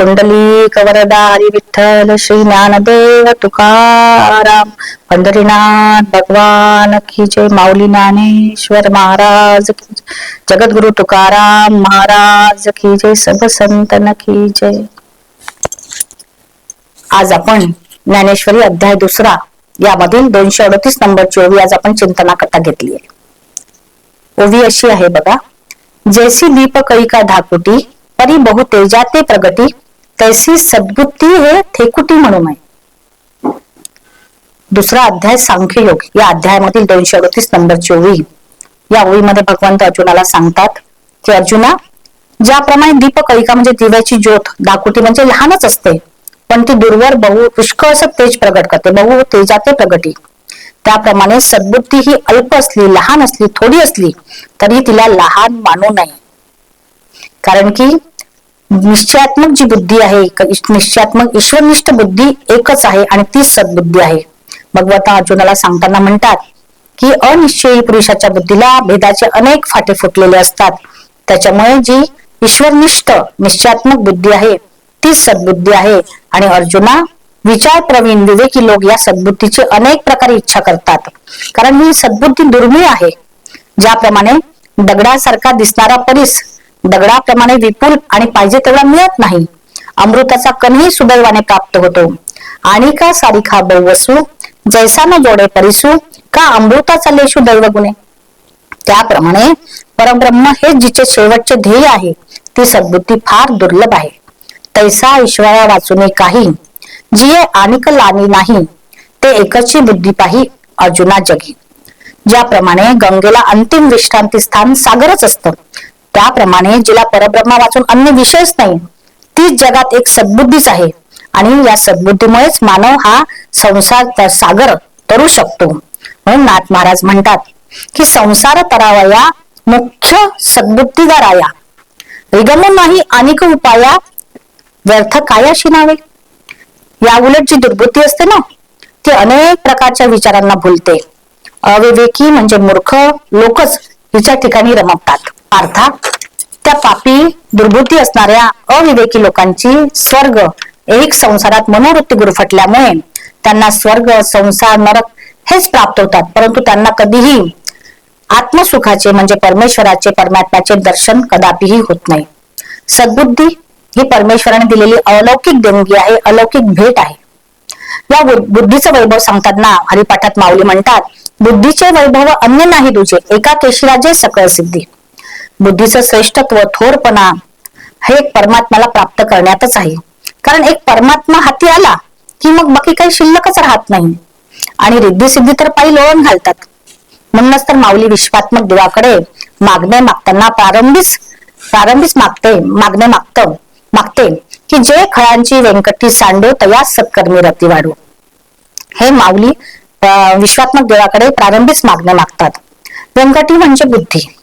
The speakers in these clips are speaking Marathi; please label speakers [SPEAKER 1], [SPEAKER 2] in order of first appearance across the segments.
[SPEAKER 1] कुंडली कवरदारी विठ्ठल श्री ज्ञानदेव तुकाराम पंढरीनाथ भगवान की जय माऊली ज्ञानेश्वर महाराज की जगद्गुरु तुकाराम महाराज की जय सब संतन की जय आज आपण ज्ञानेश्वरी अध्याय दुसरा यामधील दोनशे अडतीस नंबरची ओवी आज आपण चिंतनाकरता घेतली आहे. ओवी अशी आहे बघा जैसी दीप कैका धाकुटी परी बहुतेजाते प्रगती तैसी सद्बुद्धी हे थेकुटी म्हणून आहे. दुसरा अध्याय सांख्य योग. या अध्यायामधील दोनशे अडतीस नंबरची ओवी या ओळीमध्ये भगवंत अर्जुनाला सांगतात की अर्जुना ज्याप्रमाणे दीपकळिका म्हणजे दिव्याची ज्योत दाकुटी म्हणजे लहानच असते पण ती दूरवर बहु पुष्कळ असं तेज प्रगट करते बहु तेजाते प्रगटी. त्याप्रमाणे सद्बुद्धी ही अल्प असली लहान असली थोडी असली तरी तिला लहान मानू नये. कारण की निश्चयात्मक जी बुद्धी आहे निश्चयात्मक ईश्वरनिष्ठ बुद्धी एकच आहे आणि तीच सद्बुद्धी आहे. भगवता अर्जुनाला सांगताना म्हणतात की अनिश्चयी पुरुषाच्या बुद्धीला भेदाचे अनेक फाटे फुटलेले असतात. त्याच्यामुळे जी ईश्वरनिष्ठ निश्चयात्मक बुद्धी आहे तीच सद्बुद्धी आहे. आणि अर्जुना विचार प्रवीण विवेकी लोक या सद्बुद्धीची अनेक प्रकारे इच्छा करतात. कारण ही सद्बुद्धी दुर्मिळ आहे. ज्याप्रमाणे दगडासारखा दिसणारा परीस दगडाप्रमाणे विपुल आणि पाहिजे तेवढा मिळत नाही. अमृताचा कणही सुदैवाने प्राप्त होतो. आणि का सारिखा बहुवसू जैसा न जोडे परिसू? का अमृताचा लेशू दैव गुणे त्याप्रमाणे परब्रह्म हे जिचे शेवटचे ध्येय आहे ती सद्बुद्धी फार दुर्लभ आहे. तैसा ईश्वरा वाचूने काही जिये आणिक लानी नाही ते एकची बुद्धी पाही अर्जुना जगी. ज्याप्रमाणे गंगेला अंतिम विश्रांती स्थान सागरच असतं. त्याप्रमाणे जिला परब्रह्मा वाचून अन्य विषयच नाही. तीच जगात एक सद्बुद्धीच आहे. आणि या सद्बुद्धीमुळेच मानव हा संसार सागर तरू शकतो. म्हणून नाथ महाराज म्हणतात की संसार तरावया मुख्य सद्बुद्धीगाराया रिगम नाही अनेक उपाया व्यर्थ कायाशी नावे. या उलट जी दुर्बुद्धी असते ना ती अनेक प्रकारच्या विचारांना भुलते. अविवेकी म्हणजे मूर्ख लोकच हिच्या ठिकाणी रमवतात अर्थात त्या पापी दुर्बुद्धी असणाऱ्या अविवेकी लोकांची स्वर्ग एक संसारात मनोवृत्ती गुरफटल्यामुळे त्यांना स्वर्ग संसार नरक हेच प्राप्त होतात. परंतु त्यांना कधीही आत्मसुखाचे म्हणजे परमेश्वराचे परमात्म्याचे दर्शन कदापिही होत नाही. सद्बुद्धी ही परमेश्वराने दिलेली अलौकिक देणगी आहे अलौकिक भेट आहे. या बुद्धीचं वैभव सांगताना हरिपाठात माऊली म्हणतात बुद्धीचे वैभव अन्य नाही तुझे एका केशीराजे सकळ सिद्धी. बुद्धीचं श्रेष्ठत्व थोरपणा हे एक परमात्म्याला प्राप्त करण्यातच आहे. कारण एक परमात्मा हाती आला की मग बाकी काही शिल्लकच राहत नाही. आणि रिद्धी सिद्धी तर पायी लोळण घालतात. म्हणूनच तर माऊली विश्वात्मक देवाकडे मागणे मागताना प्रारंभीच प्रारंभीच मागते मागणे मागत मागते की जे खळांची व्यंकटी सांडो तयास सत्कर्मी रती वाढू हे माऊली अं, विश्वात्मक देवाकडे प्रारंभीच मागणे मागतात. व्यंकटी म्हणजे बुद्धी.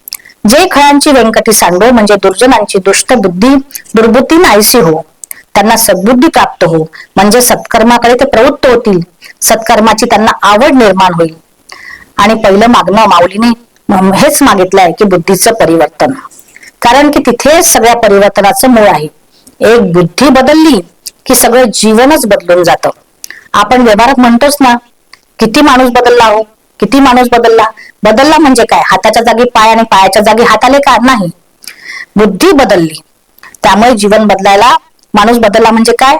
[SPEAKER 1] जे खळांची व्यंकटी सांडो म्हणजे दुर्जनांची दुष्ट बुद्धी दुर्बुद्धी नाहीशी हो. त्यांना सद्बुद्धी प्राप्त हो. म्हणजे सत्कर्माकडे ते प्रवृत्त होतील. सत्कर्माची त्यांना आवड निर्माण होईल. आणि पहिलं मागणं माऊलीने हेच मागितलंय की बुद्धीचं परिवर्तन. कारण की तिथे सगळ्या परिवर्तनाचं मूळ आहे. एक बुद्धी बदलली की सगळं जीवनच बदलून जातं. आपण व्यवहारात म्हणतोच ना किती माणूस बदलला हो? किती माणूस बदलला? बदलला म्हणजे काय? हाताच्या जागी पाय आणि पायाच्या जागी हात आले का? नाही. बुद्धी बदलली. त्यामुळे जीवन बदलायला माणूस बदलला म्हणजे काय?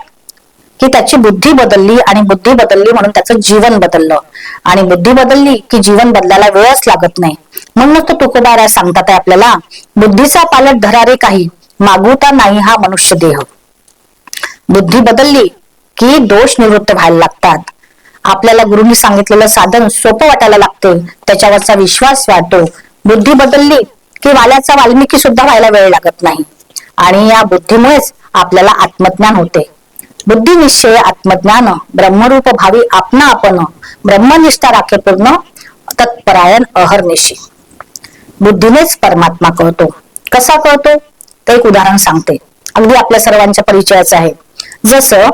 [SPEAKER 1] की त्याची बुद्धी बदलली आणि बुद्धी बदलली म्हणून त्याचं जीवन बदललं. आणि बुद्धी बदलली की जीवन बदलायला वेळच लागत नाही. म्हणूनच तो तुकोबारा सांगतात आहे आपल्याला बुद्धीचा पालट धरारे काही मागवता नाही हा मनुष्य देह. बुद्धी बदलली की दोष निवृत्त व्हायला लागतात. आपल्याला गुरुनी सांगितलेलं साधन सोपं वाटायला लागते त्याच्यावरचा विश्वास वाटतो बुद्धी बदलली की वाल्याचा वाल्मिकी सुद्धा व्हायला वेळ लागत नाही. आणि या बुद्धीमुळेच आपल्याला आत्मज्ञान होते. बुद्धी निश्चय आत्मज्ञान ब्रह्मरूप भावी आपणा आपण ब्रह्मनिष्ठा राखे पूर्ण तत्परायण अहर्निशी. बुद्धीनेच परमात्मा कळतो. कसा कळतो? ते एक उदाहरण सांगते. अगदी आपल्या सर्वांच्या परिचयाचं आहे. जसं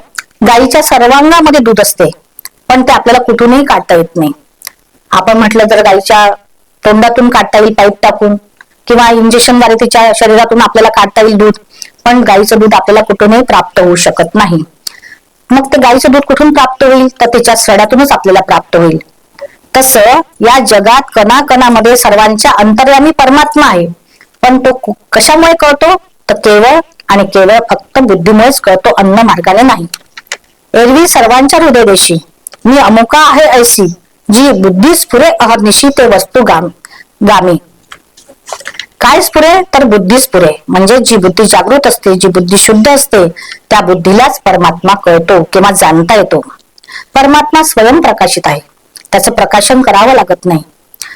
[SPEAKER 1] गाईच्या सर्वांगामध्ये दूध असते. पण ते आपल्याला कुठूनही काढता येत नाही. आपण म्हटलं तर गाईच्या तोंडातून काढता येईल पाईप टाकून किंवा इंजेक्शनद्वारे तिच्या शरीरातून आपल्याला काढता येईल दूध. पण गाईचं दूध आपल्याला कुठूनही प्राप्त होऊ शकत नाही. मग ते गाईचं दूध कुठून प्राप्त होईल? तर तिच्या सड्यातूनच आपल्याला प्राप्त होईल. तसं या जगात कणाकणामध्ये सर्वांच्या अंतर्यामी परमात्मा आहे. पण तो कशामुळे कळतो? तर केवळ आणि केवळ फक्त बुद्धीमुळेच कळतो अन्न मार्गाने नाही. एरवी सर्वांच्या हृदयदेशी. मी अमुका आहे ऐशी जी बुद्धी स्फुरे अहर्निशी ते वस्तू गाम गामी. काय स्फुरे? तर बुद्धी स्फुरे म्हणजे जी बुद्धी जागृत असते जी बुद्धी शुद्ध असते त्या बुद्धीलाच परमात्मा कळतो किंवा जाणता येतो. परमात्मा स्वयं प्रकाशित आहे. त्याचं प्रकाशन करावं लागत नाही.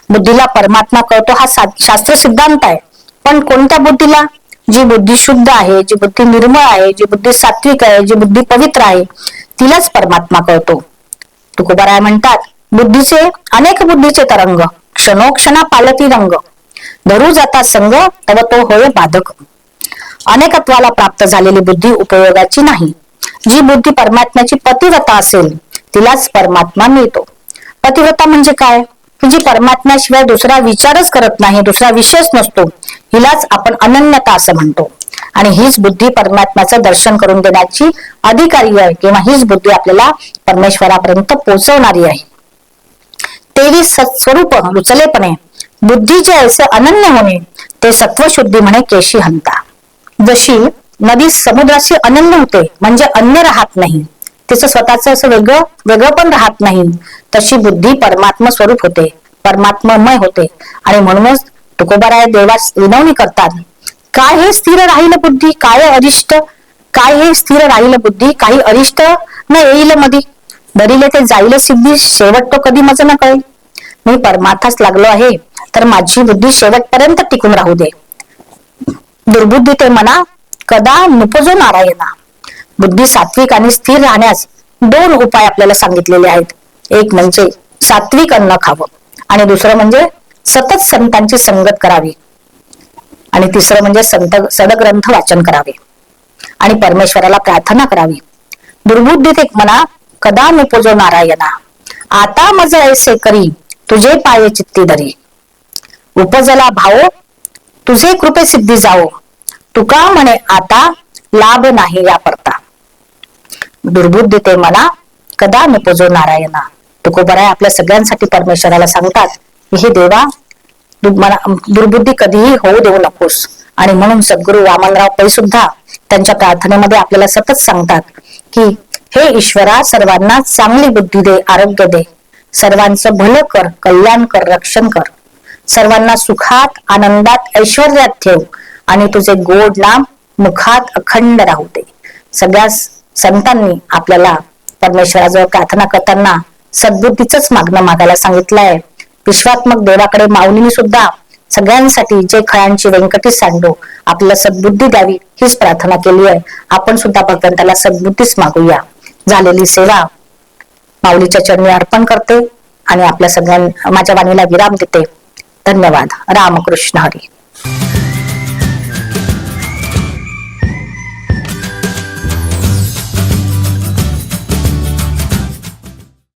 [SPEAKER 1] बुद्धीला परमात्मा कळतो हा सा- शास्त्र सिद्धांत आहे. पण कोणत्या बुद्धीला? जी बुद्धी शुद्ध आहे जी बुद्धी निर्मळ आहे जी बुद्धी सात्विक आहे जी बुद्धी पवित्र आहे तिलाच परमात्मा कळतो. तुकोबाराय म्हणतात बुद्धीचे अनेक बुद्धीचे तरंग क्षणोक्षणा पालती रंग. धरू जाता संग तव तो होय बाधक. अनेकत्वाला प्राप्त झालेली बुद्धी उपयोगाची नाही. जी बुद्धी परमात्म्याची पतिव्रता असेल तिलाच परमात्मा मिळतो. पतिव्रता म्हणजे काय? जी परमात्म्याशिवाय दुसरा विचारच करत नाही दुसरा विषयच नसतो हिलाच आपण अनन्यता असं म्हणतो. आणि हीच बुद्धी परमात्म्याचं दर्शन करून देण्याची अधिकारी आहे किंवा हीच बुद्धी आपल्याला परमेश्वरापर्यंत पोहोचवणारी आहे. तेवीस सत्स्वरूप रुचलेपणे बुद्धीचे ऐसे अनन्य होणे ते सत्वशुद्धी म्हणे केशी हंता. जशी नदी समुद्राशी अनन्य होते म्हणजे अन्य राहत नाही. तिचं स्वतःच असं वेगळं वेगळं पण राहत नाही. तशी बुद्धी परमात्मा स्वरूप होते परमात्ममय होते. आणि म्हणूनच तुकोबाराय देवास विनवणी करतात काय हे स्थिर राहील बुद्धी? काय अरिष्ट? काय हे स्थिर राहील बुद्धी? काही अरिष्ट न येईल मधी. बरीले ते जाईल सिद्धी शेवट तो कधी मज न कळेल. मी परमार्थास लागलो आहे तर माझी बुद्धी शेवटपर्यंत टिकून राहू दे. दुर्बुद्धी ते मना कदा नुपजो नारायणा बुद्धी सात्विक आणि स्थिर राहण्यास दोन उपाय आपल्याला सांगितलेले आहेत. एक म्हणजे सात्विक अन्न खावं आणि दुसरं म्हणजे सतत संतांची संगत करावी. आणि तिसरं म्हणजे संत सदग्रंथ वाचन करावे. आणि परमेश्वराला प्रार्थना करावी. दुर्बुद्धीत एक मना कदा नुपजो नारायणा? आता मज ऐसे करी तुझे पाये चित्ती धरी. उपजला भाऊ तुझे कृपे सिद्धी जाओ तुका म्हणे आता लाभ नाही या परता दुर्बुद्धी ते मला कदा निपोजो नारायणा? तुकोबराय आपल्या सगळ्यांसाठी परमेश्वराला सांगतात की हे देवा मला दुर्बुद्धी कधीही होऊ देऊ नकोस. आणि म्हणून सद्गुरु वामनराव पै सुद्धा त्यांच्या प्रार्थनेमध्ये आपल्याला सतत सांगतात की हे ईश्वरा सर्वांना चांगली बुद्धी दे आरोग्य दे. सर्वांचं भलं कर कल्याण कर रक्षण कर. सर्वांना सुखात आनंदात ऐश्वर्यात ठेव आणि तुझे गोड नाम मुखात अखंड राहू दे. सगळ्या संतांनी आपल्याला परमेश्वराजवळ प्रार्थना करताना सद्बुद्धीच मागणं मागायला सांगितलंय. विश्वात्मक देवाकडे माऊलीने सुद्धा सगळ्यांसाठी जे खळांची व्यंकटी सांडो आपल्याला सद्बुद्धी द्यावी हीच प्रार्थना केली आहे. आपण सुद्धा भगवंताला सद्बुद्धीच मागूया. झालेली सेवा माऊलीच्या चरणी अर्पण करते आणि आपल्या सगळ्यां माझ्या वाणीला विराम देते. धन्यवाद. रामकृष्ण हरी.